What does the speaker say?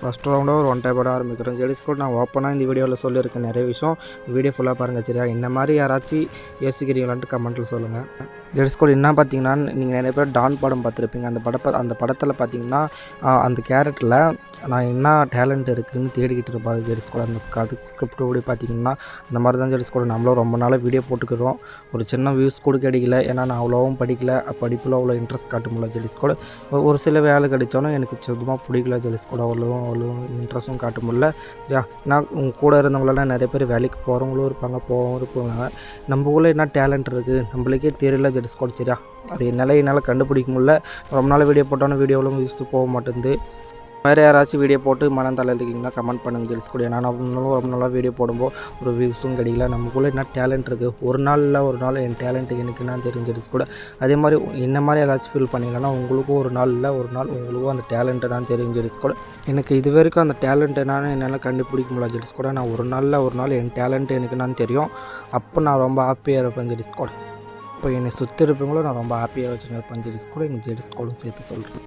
First ரவுண்டாக ஒரு one டைப்போட ஆரம்பிக்கிறோம். ஜெடிஸ் கூட நான் ஓப்பனாக இந்த வீடியோவில் சொல்லியிருக்கேன் நிறைய விஷயம். வீடியோ ஃபுல்லாக பாருங்கள் சரியா? இந்த மாதிரி யாராச்சும் யோசிக்கிறீங்களான்ட்டு கமெண்ட்டில் சொல்லுங்கள் ஜெட்ஸ்கோல் என்ன பார்த்தீங்கன்னா நீங்கள் நிறைய பேர் டான் படம் பார்த்துருப்பீங்க. அந்த படப்ப அந்த படத்தில் பார்த்தீங்கன்னா அந்த கேரக்டரில் நான் என்ன டேலண்ட் இருக்குதுன்னு தேடிக்கிட்டு இருப்பாரு ஜெட்ஸ்கோல் அந்த கதை ஸ்கிரிப்ட் கூட பார்த்தீங்கன்னா அந்த மாதிரி தான் ஜெட்ஸ்கோல் நம்மளும் ரொம்ப நாளாக வீடியோ போட்டுக்கிறோம் ஒரு சின்ன வியூஸ் கூட கிடைக்கல. ஏன்னா நான் அவ்வளோவும் படிக்கல. படிப்பில் அவ்வளோ இன்ட்ரெஸ்ட் காட்ட முடியல ஜெடிஸ் ஒரு சில வேலை கிடைச்சாலும் எனக்கு சுத்தமாக பிடிக்கல ஜெலிஸ் கூட அவ்வளோ அவ்வளோ இன்ட்ரெஸ்ட்டும் காட்ட முடியல. சரியா? நான் உங்கள் கூட இருந்தவங்களெல்லாம் நிறைய பேர் வேலைக்கு போகிறவங்களும் இருப்பாங்க போகவும் இருப்பாங்க. நம்ம ஊரில் என்ன டேலண்ட் இருக்குது நம்மளுக்கே தெரியல ஜெடிஸ் கூட சரியா? அது என்னால் என்னால் கண்டுபிடிக்க முடியல. ரொம்ப நாள் வீடியோ போட்டாலும் வீடியோவில் யூஸ் போக மாட்டேங்குது. வேறு யாராச்சும் வீடியோ போட்டு மனம் தலை இருக்கீங்கன்னா கமெண்ட் பண்ணுங்கள் ஜெலிஸ் கூட. ஏன்னா ரொம்ப நாளாக வீடியோ போடும்போது ஒரு வியூஸும் கிடைக்கல. நமக்குள்ளே என்ன டேலண்ட் இருக்குது ஒரு நாள் இல்லை ஒரு நாள் என் டேலண்ட் எனக்கு என்ன தெரிஞ்சிருச்சு கூட. அதே மாதிரி என்ன மாதிரி யாராச்சும் ஃபீல் பண்ணிங்கன்னா உங்களுக்கும் ஒரு நாள் இல்லை ஒரு நாள் உங்களுக்கும் அந்த டேலண்ட் நான் தெரிஞ்சிருச்சு கூட. எனக்கு இது வரைக்கும் அந்த டேலண்ட் என்னன்னு என்னால் கண்டுபிடிக்க முடியல ஜெல்ஸ் கூட. நான் ஒரு நாளில் ஒரு நாள் என் டேலண்ட் எனக்கு நான் தெரியும். அப்போ நான் ரொம்ப ஹாப்பியாக இருப்பேன் ஜெடிஸ் கூட. இப்போ என்னை சுற்றி இருப்பவங்களும் நான் ரொம்ப ஹாப்பியாக வச்சுருப்பேன் பஞ்சு கூட எங்கள் ஜெடிஸ் சேர்த்து சொல்கிறேன்